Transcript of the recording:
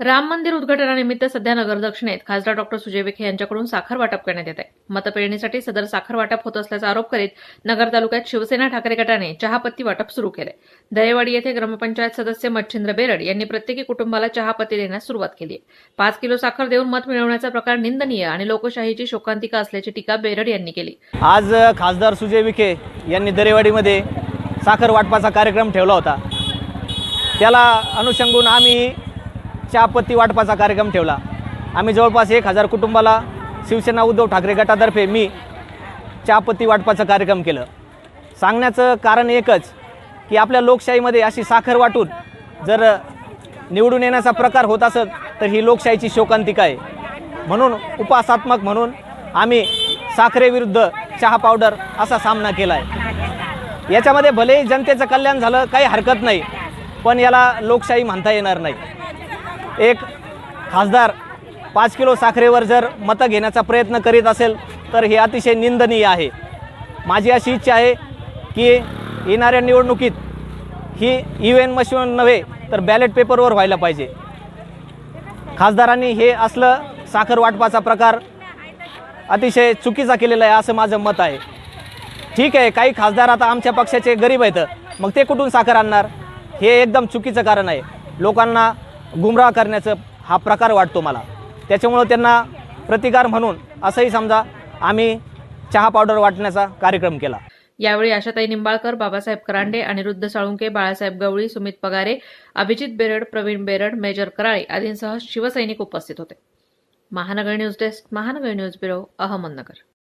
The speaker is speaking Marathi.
राम मंदिर उद्घाटनानिमित्त सध्या नगर दक्षिणेत खासदार डॉक्टर सुजय विखे यांच्याकडून साखर वाटप करण्यात येत आहे. मतपेरणीसाठी सदर साखर वाटप होत असल्याचा आरोप करीत नगर तालुक्यात शिवसेना ठाकरे गटाने चहापत्ती वाटप सुरू केले. दरेवाडी येथे ग्रामपंचायत सदस्य मच्छिंद्र बेरड यांनी प्रत्येकी कुटुंबाला चहापत्ती देण्यास सुरुवात केली पाच किलो साखर देऊन मत मिळवण्याचा प्रकार निंदनीय आणि लोकशाहीची शोकांतिका असल्याची टीका बेरड यांनी केली. आज खासदार सुजय विखे यांनी दरेवाडीमध्ये साखर वाटपाचा कार्यक्रम ठेवला होता. त्याला अनुषंगून आम्ही चहापत्ती वाटपाचा कार्यक्रम ठेवला. आम्ही जवळपास एक हजार कुटुंबाला शिवसेना उद्धव ठाकरे गटातर्फे मी चहापत्ती वाटपाचा कार्यक्रम केलं. सांगण्याचं कारण एकच की आपल्या लोकशाहीमध्ये अशी साखर वाटून जर निवडून येण्याचा प्रकार होत असत तर ही लोकशाहीची शोकांतिका आहे. म्हणून उपासात्मक म्हणून आम्ही साखरेविरुद्ध चहा पावडर असा सामना केला आहे याच्यामध्ये भलेही जनतेचं कल्याण झालं काही हरकत नाही पण याला लोकशाही म्हणता येणार नाही. एक खासदार पाच किलो साखरेवर जर मतं घेण्याचा प्रयत्न करीत असेल तर हे अतिशय निंदनीय आहे. माझी अशी इच्छा आहे की येणाऱ्या निवडणुकीत ही ई व्ही एन मशीन नव्हे तर बॅलेट पेपरवर व्हायला पाहिजे. खासदारांनी हे असलं साखर वाटपाचा प्रकार अतिशय चुकीचा केलेला आहे असं माझं मत आहे. ठीक आहे काही खासदार आता आमच्या पक्षाचे गरीब आहेत मग ते कुठून साखर आणणार? हे एकदम चुकीचं कारण आहे. लोकांना गुमराह करण्याचं हा प्रकार वाटतो मला. त्याच्यामुळं त्यांना प्रतिकार म्हणून असंही समजा आम्ही चहा पावडर वाटण्याचा कार्यक्रम केला. यावेळी आशाताई निंबाळकर बाबासाहेब करांडे अनिरुद्ध साळुंके बाळासाहेब गवळी सुमित पगारे अभिजित बेरड प्रवीण बेरड मेजर कराळे आदींसह शिवसैनिक उपस्थित होते. Mahanagar news desk Mahanagar news bureau Ahmednagar.